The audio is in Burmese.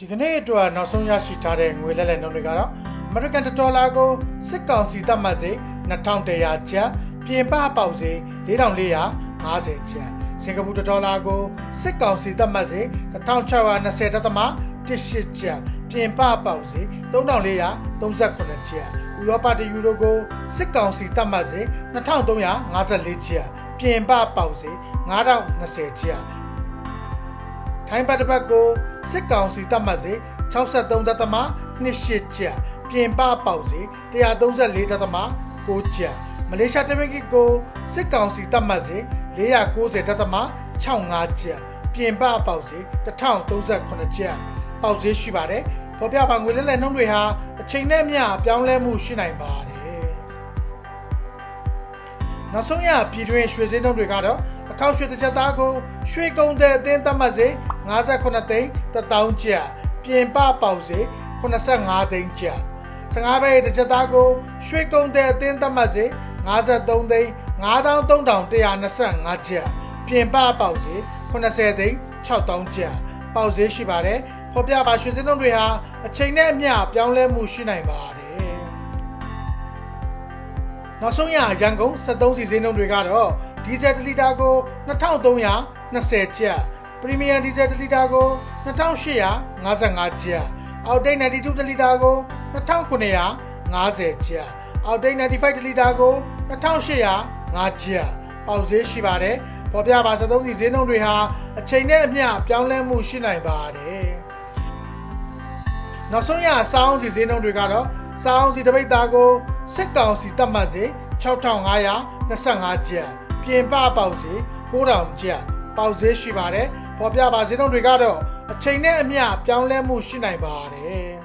ဒီကနေ့အတွက်နောက်ဆုံးရရှိထားတဲ့ငွေလဲလှယ်နှုန်းတွေကတော့ American ဒေါ်လာကိုစစ်ကောင်စီသတ်မှတ်စေ2100ကျပ်ပြင်ပပေါက်စေ4450ကျပ်စင်ကာပူဒေါ်လာကိုစစ်ကောင်စီသတ်မှတ်စေ1620တက်သမ18ကျပ်ပြင်ပပေါက်စေ3438ကျပ်ဥရောပတယူရိုကိုစစ်ကောင်စီသတ်မှတ်စေ2354ကျပ်ပြင်ပပေါက်စေ9020ကျပ် ထိုင်းဘတ်တစ်ပတ်ကိုစစ်ကောင်စီတပ်မှတ်စေ63ဒသမ28ကျပ်ပြင်ပပေါက်စေ134ဒသမ6ကျပ်မလေးရှားတမင်ကီကိုစစ်ကောင်စီတပ်မှတ်စေ490ဒသမ65ကျပ်ပြင်ပပေါက်စေ1038ကျပ်ပေါက်စေရှိပါတယ်ပေါ်ပြပါငွေလဲလှယ်နှုန်းတွေဟာအချိန်နဲ့မျှပြောင်းလဲမှုရှိနိုင်ပါတယ် နောက်ဆုံးရပြည်တွင်းရွှေစင်းတုံးတွေကတော့အခောက်ရွှေတစ်ချက်သားကိုရွှေကုံတဲ့အသင်းသတ်မှတ်စေ58သိန်း1000ကျပ်ပြင်ပပေါက်စေ85သိန်းကျပ်15ဘဲတစ်ချက်သားကိုရွှေကုံတဲ့အသင်းသတ်မှတ်စေ53သိန်း9325ကျပ်ပြင်ပပေါက်စေ80သိန်း6000ကျပ်ပေါက်စေရှိပါတယ်ဖော်ပြပါရွှေစင်းတုံးတွေဟာအချိန်နဲ့အမျှပြောင်းလဲမှုရှိနိုင်ပါတယ် နောက်ဆုံးရရန်ကုန်73စီစင်းနှုန်းတွေကတော့ဒီဇယ်1လီတာကို2320ကျပ်ပရီမီယံဒီဇယ်1လီတာကို2855ကျပ်အောက်တိတ်92လီတာကို2950ကျပ်အောက်တိတ်95လီတာကို2805ကျပ်ပေါက်ဈေးရှိပါတယ်ပေါ်ပြပါ73စီစင်းနှုန်းတွေဟာအချိန်နဲ့အမျှပြောင်းလဲမှုရှိနိုင်ပါတယ်နောက်ဆုံးရစောင်းစီဈေးနှုန်းတွေကတော့စောင်းစီတစ်ပိတ်သားကို စစ်ကောင်စီတတ်မှတ်စေ6525ကျပ်ပြင်ပပေါက်စေ9000ကျပ်ပေါက်ဈေးရှိပါတယ်ပေါ်ပြပါဈေးနှုန်းတွေကတော့အချိန်နဲ့အမျှပြောင်းလဲမှုရှိနိုင်ပါတယ်